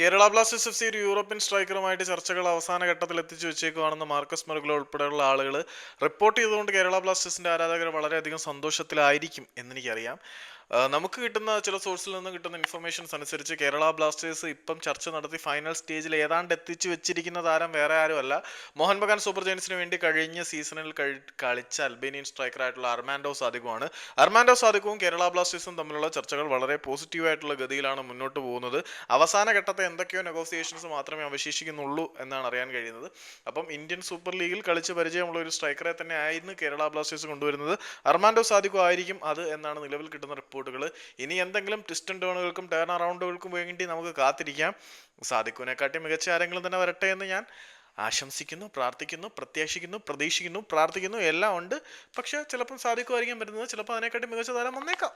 Kerala Blasters F C ഒരു European സ്ട്രൈക്കറുമായിട്ട് ചർച്ചകൾ അവസാന ഘട്ടത്തിൽ എത്തിച്ചു വെച്ചേക്കുവാണെന്ന് മാർക്കസ് മെർഗുലോ ഉൾപ്പെടെയുള്ള ആളുകൾ റിപ്പോർട്ട് ചെയ്തുകൊണ്ട് കേരള ബ്ലാസ്റ്റേഴ്സിന്റെ ആരാധകർ വളരെയധികം സന്തോഷത്തിലായിരിക്കും എന്നെനിക്കറിയാം. നമുക്ക് കിട്ടുന്ന ചില സോഴ്സിൽ നിന്ന് കിട്ടുന്ന ഇൻഫർമേഷൻസ് അനുസരിച്ച് കേരള ബ്ലാസ്റ്റേഴ്സ് ഇപ്പം ചർച്ച നടത്തി ഫൈനൽ സ്റ്റേജിൽ ഏതാണ്ട് എത്തിച്ചു വെച്ചിരിക്കുന്ന താരം വേറെ ആരുമല്ല. മോഹൻ ബഗാൻ സൂപ്പർ ജയൻസിന് വേണ്ടി കഴിഞ്ഞ സീസണിൽ കളിച്ച അൽബേനിയൻ സ്ട്രൈക്കറായിട്ടുള്ള അർമാൻഡോ സാദിഖുമാണ് അർമാൻഡോ സാധികവും കേരള ബ്ലാസ്റ്റേഴ്സും തമ്മിലുള്ള ചർച്ചകൾ വളരെ പോസിറ്റീവായിട്ടുള്ള ഗതിയിലാണ് മുന്നോട്ട് പോകുന്നത്. അവസാന ഘട്ടത്തെ എന്തൊക്കെയോ നെഗോസിയേഷൻസ് മാത്രമേ അവശേഷിക്കുന്നുള്ളൂ എന്നാണ് അറിയാൻ കഴിയുന്നത്. അപ്പം ഇന്ത്യൻ സൂപ്പർ ലീഗിൽ കളിച്ച് പരിചയമുള്ള ഒരു സ്ട്രൈക്കറെ തന്നെ ആയിരുന്നു കേരള ബ്ലാസ്റ്റേഴ്സ് കൊണ്ടുവരുന്നത്. അർമാൻഡോ സാദിഖു ആയിരിക്കും അത് എന്നാണ് നിലവിൽ കിട്ടുന്ന റിപ്പോർട്ടുകൾ ഇനി എന്തെങ്കിലും ട്വിസ്റ്റ് ടേണുകൾക്കും ടേൺ അറൗണ്ടുകൾക്കും വേണ്ടി നമുക്ക് കാത്തിരിക്കാം. സാധിക്കുവിനെക്കാട്ടി മികച്ച ആരെങ്കിലും തന്നെ വരട്ടെ എന്ന് ഞാൻ ആശംസിക്കുന്നു പ്രാർത്ഥിക്കുന്നു പ്രത്യാശിക്കുന്നു പ്രതീക്ഷിക്കുന്നു പ്രാർത്ഥിക്കുന്നു. എല്ലാം ഉണ്ട്. പക്ഷേ ചിലപ്പം സാധിക്കുമായിരിക്കും വരുന്നത് ചിലപ്പോൾ അതിനെക്കാട്ടി മികച്ച താരം വന്നേക്കാം.